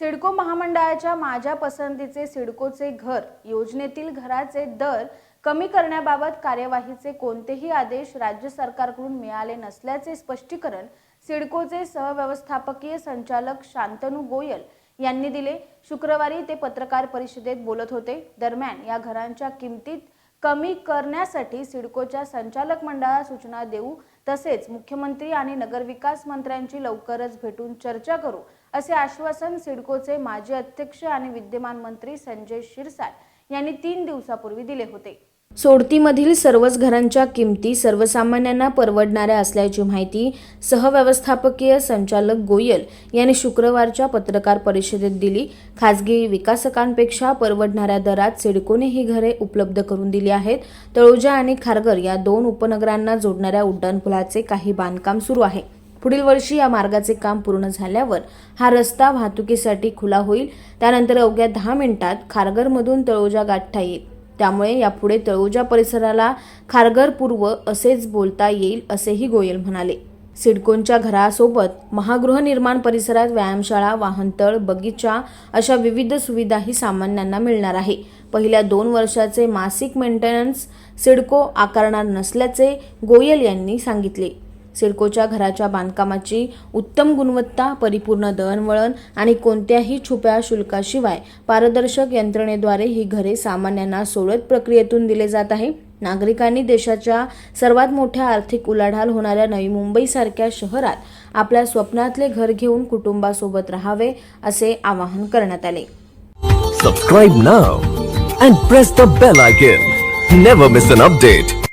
सिडको महामंडळाच्या माझ्या पसंतीचे सिडकोचे घर योजनेतील घराचे दर कमी करण्याबाबत कार्यवाहीचे कोणतेही आदेश राज्य सरकारकडून मिळाले नसल्याचे स्पष्टीकरण सिडकोचे सहव्यवस्थापकीय संचालक शांतनू गोयल यांनी दिले. शुक्रवारी ते पत्रकार परिषदेत बोलत होते. दरम्यान या घरांच्या किमतीत कमी करण्यासाठी सिडकोच्या संचालक मंडळाला सूचना देऊ. तसेच मुख्यमंत्री आणि नगरविकास मंत्र्यांची लवकरच भेटून चर्चा करू असे आश्वासन सिडकोचे माजी अध्यक्ष आणि विद्यमान मंत्री संजय शिरसाट यांनी तीन दिवसापूर्वी दिले होते. सोडतीमधील सर्वच घरांच्या किमती सर्वसामान्यांना परवडणाऱ्या असल्याची माहिती सहव्यवस्थापकीय संचालक गोयल यांनी शुक्रवारच्या पत्रकार परिषदेत दिली. खासगी विकासकांपेक्षा परवडणाऱ्या दरात सिडकोने ही घरे उपलब्ध करून दिली आहेत. तळोजा आणि खारघर या दोन उपनगरांना जोडणाऱ्या उड्डाणपुलाचे काही बांधकाम सुरू आहे. पुढील वर्षी या मार्गाचे काम पूर्ण झाल्यावर हा रस्ता वाहतुकीसाठी खुला होईल. त्यानंतर अवघ्या दहा मिनिटात खारघरमधून तळोजा गाठता येईल. त्यामुळे यापुढे तळोजा परिसराला खारघर पूर्व असेच बोलता येईल असेही गोयल म्हणाले. सिडकोनच्या घरासोबत महागृहनिर्माण परिसरात व्यायामशाळा वाहनतळ बगीचा अशा विविध सुविधाही सामान्यांना मिळणार आहे. पहिल्या दोन वर्षाचे मासिक मेंटेनन्स सिडको आकारणार नसल्याचे गोयल यांनी सांगितले. सिडकोच्या घराच्या बांधकामाची उत्तम गुणवत्ता परिपूर्ण दळणवळण आणि कोणत्याही छुप्या शुल्काशिवाय पारदर्शक यंत्रणेद्वारे ही घरे सामान्यांना सोडत प्रक्रियेतून दिले जात आहे. नागरिकांनी देशाच्या सर्वात मोठ्या आर्थिक उलाढाल होणाऱ्या नवी मुंबईसारख्या शहरात आपल्या स्वप्नातले घर घेऊन कुटुंबासोबत राहावे असे आवाहन करण्यात आले. Subscribe now and press the bell icon never miss an update